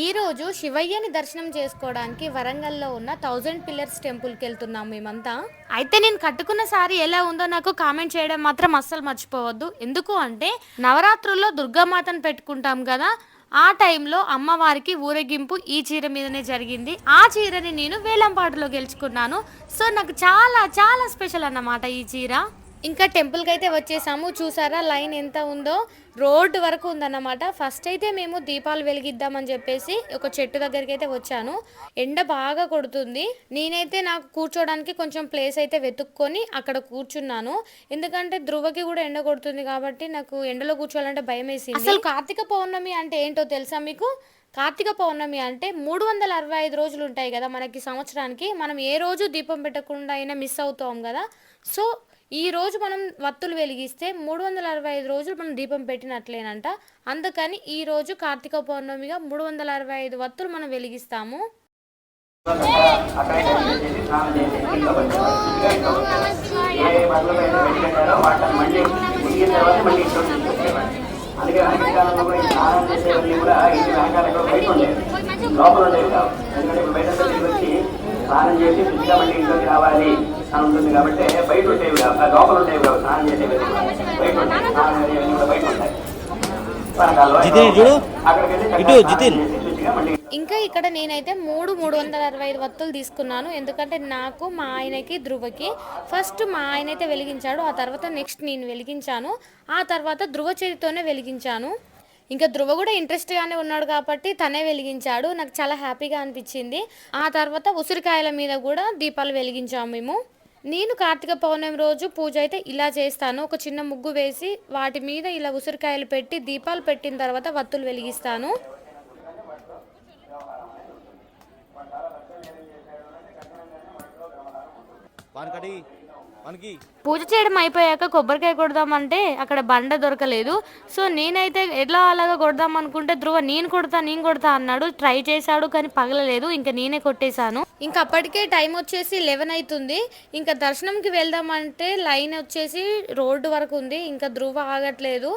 ఈరోజు శివయ్యని దర్శనం చేసుకోవడానికి వరంగల్లో ఉన్న థౌజండ్ పిల్లర్స్ టెంపుల్కి వెళ్తున్నాం మేమంతా. అయితే నేను కట్టుకున్న సారీ ఎలా ఉందో నాకు కామెంట్ చేయడం మాత్రం అస్సలు మర్చిపోవద్దు. ఎందుకు అంటే నవరాత్రుల్లో దుర్గామాతను పెట్టుకుంటాం కదా ఆ టైంలో అమ్మవారికి ఊరేగింపు ఈ చీర మీదనే జరిగింది. ఆ చీరని నేను వేలంపాటలో గెలుచుకున్నాను. సో నాకు చాలా చాలా స్పెషల్ అన్నమాట ఈ చీర. ఇంకా టెంపుల్కి అయితే వచ్చేసాము. చూసారా లైన్ ఎంత ఉందో? రోడ్డు వరకు ఉందన్నమాట. ఫస్ట్ అయితే మేము దీపాలు వెలిగిద్దామని చెప్పేసి ఒక చెట్టు దగ్గరికి అయితే వచ్చాను. ఎండ బాగా కొడుతుంది. నేనైతే నాకు కూర్చోడానికి కొంచెం ప్లేస్ అయితే వెతుక్కొని అక్కడ కూర్చున్నాను. ఎందుకంటే ధ్రువకి కూడా ఎండ కొడుతుంది కాబట్టి నాకు ఎండలో కూర్చోవాలంటే భయం వేసింది. అసలు కార్తీక పౌర్ణమి అంటే ఏంటో తెలుసా మీకు? కార్తీక పౌర్ణమి అంటే మూడు వందల అరవై ఐదు రోజులు ఉంటాయి కదా మనకి సంవత్సరానికి. మనం ఏ రోజు దీపం పెట్టకుండా అయినా మిస్ అవుతాం కదా. సో ఈ రోజు మనం వత్తులు వెలిగిస్తే మూడు వందల అరవై ఐదు రోజులు మనం దీపం పెట్టినట్లేనంట అందుకని ఈ రోజు కార్తీక పౌర్ణమిగా మూడు వందల అరవై ఐదు వత్తులు మనం వెలిగిస్తాము అందుకే కూడా ఈ స్నానం చేసేవన్నీ కూడా బయట ఉండేవి లోపల ఉండేవి కావు ఎందుకంటే ఇప్పుడు బయట వచ్చి స్నానం చేసి శుద్ధిగా మళ్ళీ ఇంట్లోకి రావాలి ఉంటుంది కాబట్టి బయట ఉండేవి లోపల ఉండేవి కావు స్నానం చేసేవి. బయట ఉంటాయి స్నానం చేసేవన్నీ కూడా బయట ఉంటాయి. ఇంకా ఇక్కడ నేనైతే మూడు మూడు వందల అరవై ఐదు వత్తులు తీసుకున్నాను. ఎందుకంటే నాకు మా ఆయనకి ధ్రువకి ఫస్ట్ మా ఆయన అయితే వెలిగించాడు. ఆ తర్వాత నెక్స్ట్ నేను వెలిగించాను. ఆ తర్వాత ధ్రువ చేతితోనే వెలిగించాను. ఇంకా ధ్రువ కూడా ఇంట్రెస్ట్గానే ఉన్నాడు కాబట్టి తనే వెలిగించాడు. నాకు చాలా హ్యాపీగా అనిపించింది. ఆ తర్వాత ఉసిరికాయల మీద కూడా దీపాలు వెలిగించాము మేము. నేను కార్తీక పౌర్ణమి రోజు పూజ అయితే ఇలా చేస్తాను. ఒక చిన్న ముగ్గు వేసి వాటి మీద ఇలా ఉసిరికాయలు పెట్టి దీపాలు పెట్టిన తర్వాత వత్తులు వెలిగిస్తాను. పాన్ పూజ చేయడం అయిపోయాక కొబ్బరికాయ కొడదామంటే అక్కడ బండ దొరకలేదు. సో నేనైతే ఎట్లా అలాగా కొడదాం అనుకుంటే ధ్రువ నేను కొడతా నేను కొడతా అన్నాడు. ట్రై చేశాడు కానీ పగలలేదు. ఇంకా నేనే కొట్టేశాను. ఇంకా అప్పటికే టైం వచ్చేసి లెవెన్ అవుతుంది ఇంకా దర్శనంకి వెళ్దామంటే లైన్ వచ్చేసి రోడ్డు వరకు ఉంది. ఇంకా ధ్రువ ఆగట్లేదు.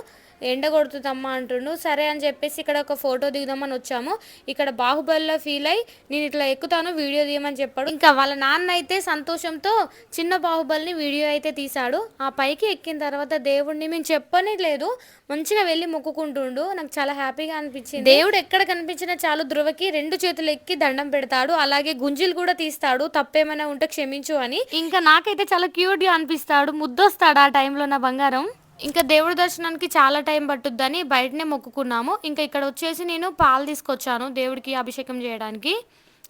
ఎండ కొడుతుందమ్మా అంటుండు. సరే అని చెప్పేసి ఇక్కడ ఒక ఫోటో దిగుదామని వచ్చాము. ఇక్కడ బాహుబలిలో ఫీల్ అయ్యి నేను ఇట్లా ఎక్కుతాను వీడియో తీయమని చెప్పాడు. ఇంకా వాళ్ళ నాన్న అయితే సంతోషంతో చిన్న బాహుబలిని వీడియో అయితే తీశాడు. ఆ పైకి ఎక్కిన తర్వాత దేవుడిని మేము చెప్పనే లేదు మంచిగా వెళ్ళి మొక్కుకుంటుండు. నాకు చాలా హ్యాపీగా అనిపించింది. దేవుడు ఎక్కడ కనిపించినా చాలు ధ్రువకి రెండు చేతులు ఎక్కి దండం పెడతాడు. అలాగే గుంజీలు కూడా తీస్తాడు. తప్పేమైనా ఉంటే క్షమించు అని. ఇంకా నాకైతే చాలా క్యూట్గా అనిపిస్తాడు. ముద్దొస్తాడు ఆ టైంలో నా బంగారం. ఇంకా దేవుడి దర్శనానికి చాలా టైం పట్టుద్దని బయటనే మొక్కుకున్నాము. ఇంకా ఇక్కడ వచ్చేసి నేను పాలు తీసుకొచ్చాను దేవుడికి అభిషేకం చేయడానికి.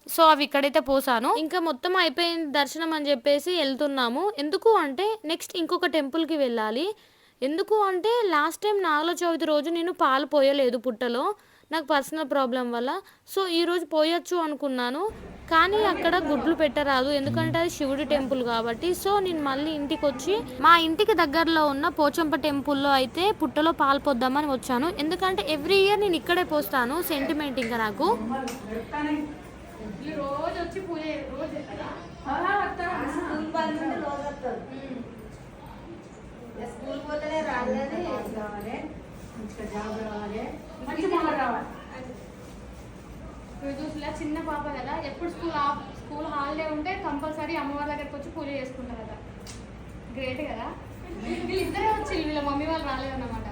సో అవి ఇక్కడైతే పోసాను. ఇంకా మొత్తం అయిపోయింది దర్శనం అని చెప్పేసి వెళ్తున్నాము. ఎందుకు అంటే నెక్స్ట్ ఇంకొక టెంపుల్కి వెళ్ళాలి. ఎందుకు అంటే లాస్ట్ టైం నాగల చవితి రోజు నేను పాలు పోయలేదు పుట్టలో. నాకు పర్సనల్ ప్రాబ్లం వల్ల. సో ఈరోజు పోయొచ్చు అనుకున్నాను. కానీ అక్కడ గుడ్లు పెట్టరాదు. ఎందుకంటే అది శివుడి టెంపుల్ కాబట్టి. సో నేను మళ్ళీ ఇంటికి వచ్చి మా ఇంటికి దగ్గరలో ఉన్న పోచంప టెంపుల్లో అయితే పుట్టలో పాలు పొద్దామని వచ్చాను. ఎందుకంటే ఎవ్రీ ఇయర్ నేను ఇక్కడే పోస్తాను. సెంటిమెంట్ ఇంకా నాకు స్కూల్ పోతేనే రాదు కానీ రావాలి. మంచిగా జాబ్ రావాలి. మంచి మాట రావాలి. ఇప్పుడు చూసిలా చిన్న పాప కదా. ఎప్పుడు స్కూల్ స్కూల్ హాలిడే ఉంటే కంపల్సరీ అమ్మవారి దగ్గరికి వచ్చి పూజ చేసుకుంటారు కదా. గ్రేట్ కదా. వీళ్ళిద్దరే వచ్చి వీళ్ళ మమ్మీ వాళ్ళు రాలేదన్నమాట.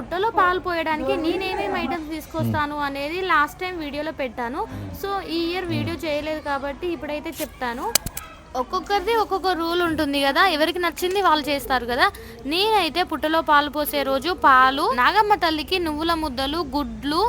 పుట్టలో పాలు పోయడానికి నేనేమేమి ఐటమ్స్ తీసుకొస్తాను అనేది లాస్ట్ టైం వీడియోలో పెట్టాను. సో ఈ ఇయర్ వీడియో చేయలేదు కాబట్టి ఇప్పుడైతే చెప్తాను. ఒక్కొక్కరిది ఒక్కొక్క రూల్ ఉంటుంది కదా. ఎవరికి నచ్చింది వాళ్ళు చేస్తారు కదా. నేనైతే పుట్టలో పాలు పోసే రోజు పాలు నాగమ్మ తల్లికి నువ్వుల ముద్దలు గుడ్లు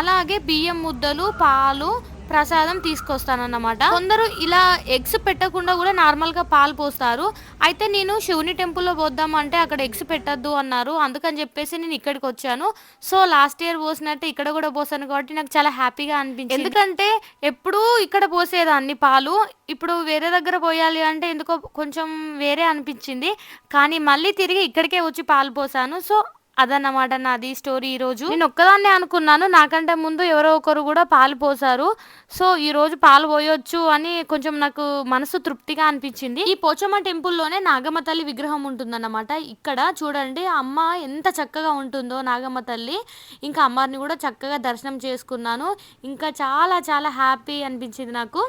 అలాగే బియ్యం ముద్దలు పాలు ప్రసాదం తీసుకొస్తానన్నమాట. కొందరు ఇలా ఎగ్స్ పెట్టకుండా కూడా నార్మల్గా పాలు పోస్తారు. అయితే నేను శివుని టెంపుల్లో పోద్దామంటే అక్కడ ఎగ్స్ పెట్టద్దు అన్నారు. అందుకని చెప్పేసి నేను ఇక్కడికి వచ్చాను. సో లాస్ట్ ఇయర్ పోసినట్టు ఇక్కడ కూడా పోసాను కాబట్టి నాకు చాలా హ్యాపీగా అనిపించింది. ఎందుకంటే ఎప్పుడూ ఇక్కడ పోసేదాన్ని పాలు. ఇప్పుడు వేరే దగ్గర పోయాలి అంటే ఎందుకో కొంచెం వేరే అనిపించింది. కానీ మళ్ళీ తిరిగి ఇక్కడికే వచ్చి పాలు పోసాను. సో అదన్నమాట నాది స్టోరీ ఈ రోజు నేను ఒక్కదాన్నే అనుకున్నాను. నాకంటే ముందు ఎవరో ఒకరు కూడా పాలు పోసారు. సో ఈరోజు పాలు పోయొచ్చు అని కొంచెం నాకు మనసు తృప్తిగా అనిపించింది. ఈ పోచమ్మ టెంపుల్లోనే నాగమ్మ తల్లి విగ్రహం ఉంటుందన్నమాట. ఇక్కడ చూడండి అమ్మ ఎంత చక్కగా ఉంటుందో నాగమ్మ తల్లి. ఇంకా అమ్మవారిని కూడా చక్కగా దర్శనం చేసుకున్నాను. ఇంకా చాలా చాలా హ్యాపీ అనిపించింది నాకు.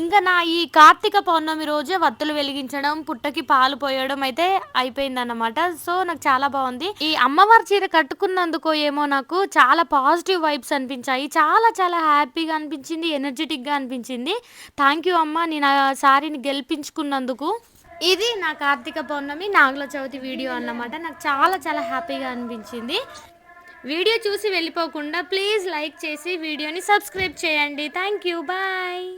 ఇంకా నా ఈ కార్తీక పౌర్ణమి రోజే వత్తులు వెలిగించడం పుట్టకి పాలు పోయడం అయితే అయిపోయిందన్నమాట. సో నాకు చాలా బాగుంది. ఈ అమ్మవారి చీర కట్టుకున్నందుకో ఏమో నాకు చాలా పాజిటివ్ వైబ్స్ అనిపించాయి. చాలా చాలా హ్యాపీగా అనిపించింది ఎనర్జెటిక్గా అనిపించింది. థ్యాంక్ యూ అమ్మ నేను ఆ సారీని గెలిపించుకున్నందుకు. ఇది నా కార్తీక పౌర్ణమి నాగుల చవితి వీడియో అన్నమాట. నాకు చాలా చాలా హ్యాపీగా అనిపించింది. వీడియో చూసి వెళ్ళిపోకుండా ప్లీజ్ లైక్ చేసి వీడియోని సబ్స్క్రైబ్ చేయండి. Thank you bye.